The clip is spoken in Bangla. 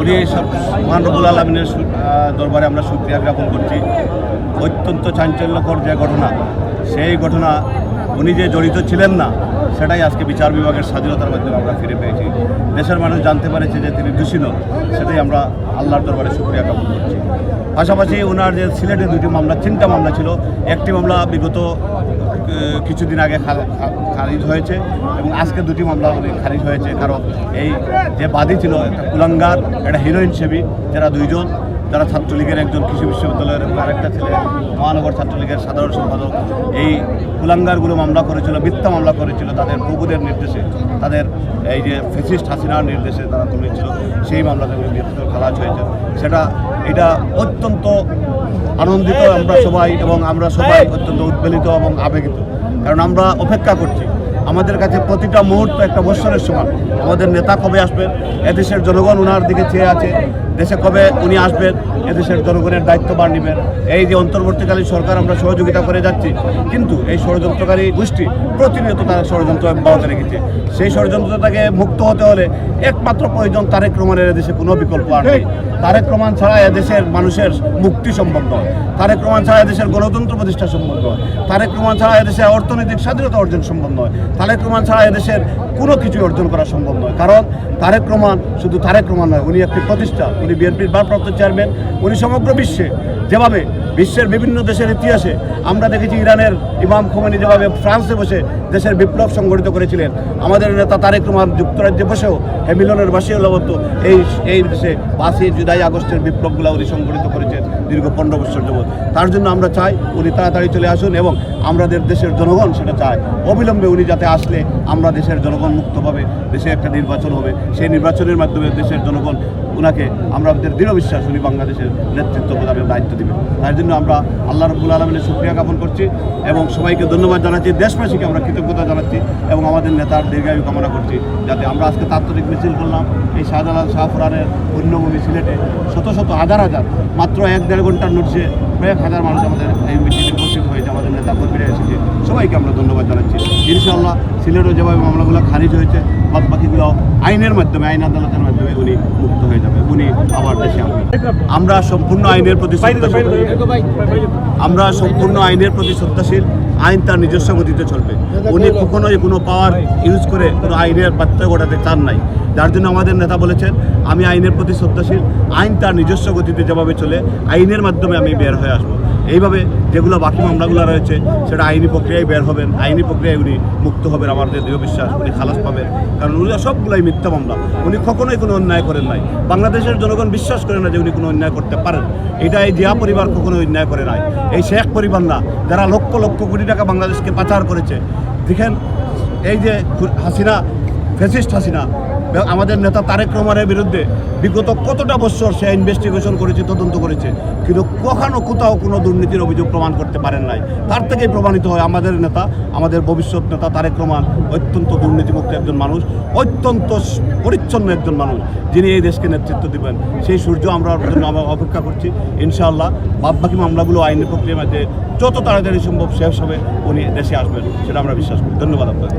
উনি সব মহান রবুল আলমিনের দরবারে আমরা সুক্রিয়া জ্ঞাপন করছি। অত্যন্ত চাঞ্চল্যকর যে ঘটনা, সেই ঘটনা উনি যে জড়িত ছিলেন না, সেটাই আজকে বিচার বিভাগের স্বাধীনতার মাধ্যমে আমরা ফিরে পেয়েছি। দেশের মানুষ জানতে পেরেছে যে তিনি দোষী নন, সেটাই আমরা আল্লাহর দরবারে সুক্রিয়া জ্ঞাপন করছি। পাশাপাশি ওনার যে সিলেটে দুটি মামলা, তিনটা মামলা ছিল। একটি মামলা বিগত কিছুদিন আগে খারিজ হয়েছে এবং আজকে দুটি মামলা খারিজ হয়েছে। কারণ এই যে বাদী ছিল একটা কুলাঙ্গার একটা হিরোইন সেবী যারা দুইজন যারা ছাত্রলীগের একজন কৃষি বিশ্ববিদ্যালয়ের আরেকটা ছেলে মহানগর ছাত্রলীগের সাধারণ সম্পাদক, এই কুলাঙ্গারগুলো মামলা করেছিল, মিথ্যা মামলা করেছিল, তাদের প্রভুদের নির্দেশে, তাদের এই যে ফেসিস্ট হাসিনার নির্দেশে তারা তুলেছিল, সেই মামলাতে গ্রেপ্তার খালাস হয়েছে সেটা, এটা অত্যন্ত আনন্দিত আমরা সবাই এবং আমরা সবাই অত্যন্ত উদ্বেলিত এবং আবেগিত। কারণ আমরা অপেক্ষা করছি আমাদের কাছে প্রতিটা মুহূর্ত একটা বৎসরের সমান। আমাদের নেতা কবে আসবেন? এদেশের জনগণ ওনার দিকে চেয়ে আছে। দেশে কবে উনি আসবেন? এদেশের জনগণের দায়িত্বভার নেবেন এই যে অন্তর্বর্তীকালীন সরকার আমরা সহযোগিতা করে যাচ্ছি, কিন্তু এই ষড়যন্ত্রকারী গোষ্ঠী প্রতিনিয়ত তারা ষড়যন্ত্র অব্যাহত রেখেছে। সেই ষড়যন্ত্র থেকে মুক্ত হতে হলে একমাত্র প্রয়োজন তারেক রহমানের এদেশে কোনো বিকল্প আর নেই। তারেক রহমান ছাড়া এদেশের মানুষের মুক্তি সম্ভব নয়। তারেক রহমান ছাড়া এদেশের গণতন্ত্র প্রতিষ্ঠা সম্ভব নয়। তারেক রহমান ছাড়া এদেশের অর্থনৈতিক স্বাধীনতা অর্জন সম্ভব নয়। তারেক রহমান ছাড়া এদেশের কোনো কিছু অর্জন করা সম্ভব নয়। কারণ তারেক রহমান শুধু তারেক রহমান নয়, উনি একটি প্রতিষ্ঠা। উনি বিএনপির ভারপ্রাপ্ত চেয়ারম্যান। উনি সমগ্র বিশ্বে যেভাবে বিশ্বের বিভিন্ন দেশের ইতিহাসে আমরা দেখেছি ইরানের ইমাম খোমেনি যেভাবে ফ্রান্সে বসে দেশের বিপ্লব সংগঠিত করেছিলেন। আমাদের নেতা তারেক রহমান যুক্তরাজ্যে বসেও হ্যামিলনের বাসী লবত এই এই দেশে পাঁচই জুলাই আগস্টের বিপ্লবগুলো উনি সংগঠিত করেছেন দীর্ঘ পনেরো বছর যাবৎ। তার জন্য আমরা চাই উনি তাড়াতাড়ি চলে আসুন এবং আমাদের দেশের জনগণ সেটা চায়। অবিলম্বে উনি যাতে আসলে আমরা দেশের জনগণ মুক্ত পাবে দেশে একটা নির্বাচন হবে। সেই নির্বাচনের মাধ্যমে দেশের জনগণ ওনাকে আমরা আমাদের দৃঢ় বিশ্বাস উনি বাংলাদেশের নেতৃত্ব প্রদানের দায়িত্ব দেবেন তার জন্য আমরা আল্লাহ রব্বুল আলমিনের সুক্রিয়া জ্ঞাপন করছি এবং সবাইকে ধন্যবাদ জানাচ্ছি, দেশবাসীকে আমরা কৃতজ্ঞতা জানাচ্ছি এবং আমাদের নেতার দীর্ঘায়ু কামনা করছি যাতে আমরা আজকে তাৎক্ষণিক মিছিল করলাম, এই শাহজালাল শাহপুরানের পুণ্যভূমি সিলেটে শত শত হাজার হাজার, মাত্র এক দেড় ঘণ্টার নোটিশে কয়েক হাজার মানুষ আমাদের এই মিছিলে উপস্থিত হয়েছে, আমাদের নেতা কর্মীরা এসেছে। সবাইকে আমরা ধন্যবাদ জানাচ্ছি। ইনশাআল্লাহ সিলেটও যেভাবে মামলাগুলো খারিজ হয়েছে। বাদ বাকিগুলো আইনের মাধ্যমে আইন আদালতের মাধ্যমে উনি মুক্ত হয়ে যাবে। উনি আবার দেশে আসবেন। আমরা সম্পূর্ণ আইনের প্রতি আমরা সম্পূর্ণ আইনের প্রতি শ্রদ্ধাশীল। আইন তার নিজস্ব গতিতে চলবে। উনি কখনোই কোনো পাওয়ার ইউজ করে কোনো আইনের বার্তা ঘটাতে চান নাই। যার জন্য আমাদের নেতা বলেছেন আমি আইনের প্রতি শ্রদ্ধাশীল। আইন তার নিজস্ব গতিতে যেভাবে চলে আইনের মাধ্যমে আমি বের হয়ে আসব। এইভাবে যেগুলো বাকি মামলাগুলো রয়েছে, সেটা আইনি প্রক্রিয়ায় বের হবেন। আইনি প্রক্রিয়ায় উনি মুক্ত হবেন আমাদের দৃঢ় বিশ্বাস, উনি খালাস পাবেন। কারণ উনি সবগুলাই মিথ্যা মামলা। উনি কখনোই কোনো অন্যায় করেন নাই। বাংলাদেশের জনগণ বিশ্বাস করে না যে উনি কোনো অন্যায় করতে পারেন। এটা এই জিয়া পরিবার কখনো অন্যায় করে নাই। এই শেখ পরিবার না, যারা লক্ষ লক্ষ কোটি টাকা বাংলাদেশকে পাচার করেছে। দেখেন, এই যে হাসিনা ফেসিস্ট হাসিনা আমাদের নেতা তারেক রহমানের বিরুদ্ধে বিগত কতটা বছর সে ইনভেস্টিগেশন করেছে, তদন্ত করেছে, কিন্তু কখনো কোথাও কোনো দুর্নীতির অভিযোগ প্রমাণ করতে পারেন নাই। তার থেকেই প্রমাণিত হয় আমাদের নেতা, আমাদের ভবিষ্যৎ নেতা তারেক রহমান অত্যন্ত দুর্নীতিমুক্ত একজন মানুষ, অত্যন্ত পরিচ্ছন্ন একজন মানুষ, যিনি এই দেশকে নেতৃত্ব দেবেন। সেই সূর্য আমরা জন্য অপেক্ষা করছি, ইনশাআল্লাহ। বাদ বাকি মামলাগুলো আইনি প্রক্রিয়ার মধ্যে যত তাড়াতাড়ি সম্ভব শেষ হবে, উনি দেশে আসবেন, সেটা আমরা বিশ্বাস করি। ধন্যবাদ আপনাকে